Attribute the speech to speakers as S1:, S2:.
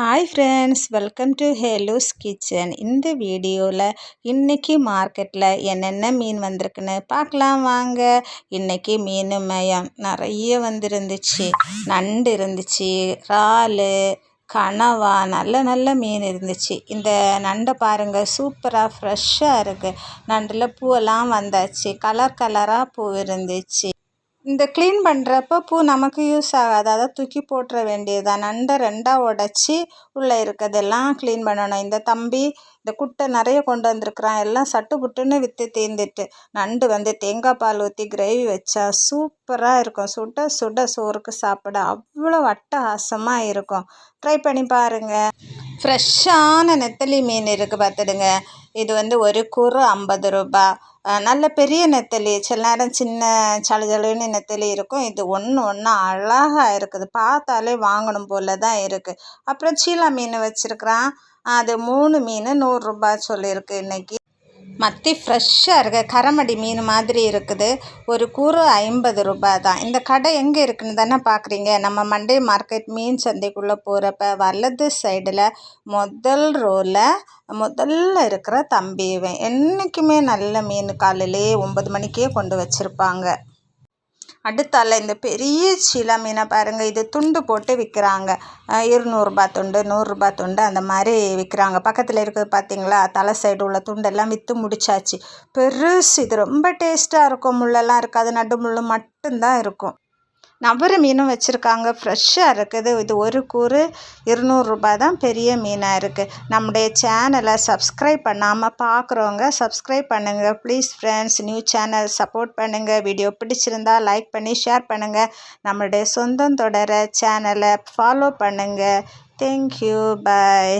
S1: Hi friends welcome to ஹேலூஸ் kitchen இந்த வீடியோவில் இன்றைக்கி மார்க்கெட்டில் என்னென்ன மீன் வந்திருக்குன்னு பார்க்கலாம் வாங்க. இன்றைக்கி மீன் மயம் நிறைய வந்துருந்துச்சு. நண்டு இருந்துச்சு இறால் கனவா நல்ல நல்ல மீன் இருந்துச்சு. இந்த நண்டை பாருங்கள் சூப்பராக ஃப்ரெஷ்ஷாக இருக்குது நண்டில் பூவெல்லாம் வந்தாச்சு. கலர் கலராக பூ இருந்துச்சு. இந்த க்ளீன் பண்ணுறப்போ பூ நமக்கு யூஸ் ஆகாது. அதை தூக்கி போட்டுற வேண்டியதுதான். நண்டை ரெண்டாக உடச்சி உள்ளே இருக்கிறதெல்லாம் க்ளீன் பண்ணணும். இந்த தம்பி இந்த குட்டை நிறைய கொண்டு வந்திருக்குறான். எல்லாம் சட்டு புட்டுன்னு விற்று தீர்ந்துட்டு நண்டு வந்து தேங்காய் பால் ஊற்றி கிரேவி வச்சா சூப்பராக இருக்கும். சுட சுட சோறுக்கு சாப்பிட அவ்வளோ அட்டகாசமாக இருக்கும். ட்ரை பண்ணி பாருங்கள் ஃப்ரெஷ்ஷான நெத்தலி மீன் இருக்குது பார்த்துடுங்க. இது வந்து ஒரு கூறு ஐம்பது ரூபாய் நல்ல பெரிய நெத்தலி சில நேரம் சின்ன சளு சளுன்னு நெத்தலி இருக்கும். இது ஒன்று ஒன்றா அழகாக இருக்குது. பார்த்தாலே வாங்கணும் போல தான் இருக்குது அப்புறம் சீலா மீன் வச்சுருக்குறான். அது மூணு மீன் நூறுரூபா சொல்லியிருக்கு இன்றைக்கி மத்தி ஃப்ரெஷ்ஷாக இருக்குது கரமடி மீன் மாதிரி இருக்குது. ஒரு கூறு ஐம்பது ரூபாய் தான் இந்த கடை எங்கே இருக்குன்னு தானே பார்க்குறீங்க நம்ம மண்டே மார்க்கெட் மீன் சந்தைக்குள்ளே போகிறப்ப வலது சைடில் முதல் ரோவில் முதல்ல இருக்கிற தம்பி என்றைக்குமே நல்ல மீன் காலையிலே ஒம்பது மணிக்கே கொண்டு வச்சுருப்பாங்க. அடுத்தால இந்த பெரிய சீலா மீனை பாருங்கள் இது துண்டு போட்டு விற்கிறாங்க இருநூறுபா துண்டு நூறுரூபா துண்டு அந்த மாதிரி விற்கிறாங்க பக்கத்தில் இருக்கிறது பார்த்தீங்களா தலை சைடு உள்ள துண்டெல்லாம் விற்று முடிச்சாச்சு. பெருசு இது ரொம்ப டேஸ்ட்டாக இருக்கும். முள்ளெல்லாம் இருக்காது நடு முள் மட்டும்தான் இருக்கும். நவர மீனும் வச்சுருக்காங்க. ஃப்ரெஷ்ஷாக இருக்குது. இது ஒரு கூறு இருநூறுபா தான் பெரிய மீனாக இருக்குது நம்முடைய சேனலை சப்ஸ்கிரைப் பண்ணாமல் பார்க்குறவங்க சப்ஸ்கிரைப் பண்ணுங்கள் please friends new channel support பண்ணுங்கள் வீடியோ பிடிச்சிருந்தா லைக் பண்ணி ஷேர் பண்ணுங்கள் நம்மளுடைய சொந்தம் தொடர சேனலை ஃபாலோ பண்ணுங்கள் தேங்க்யூ பாய்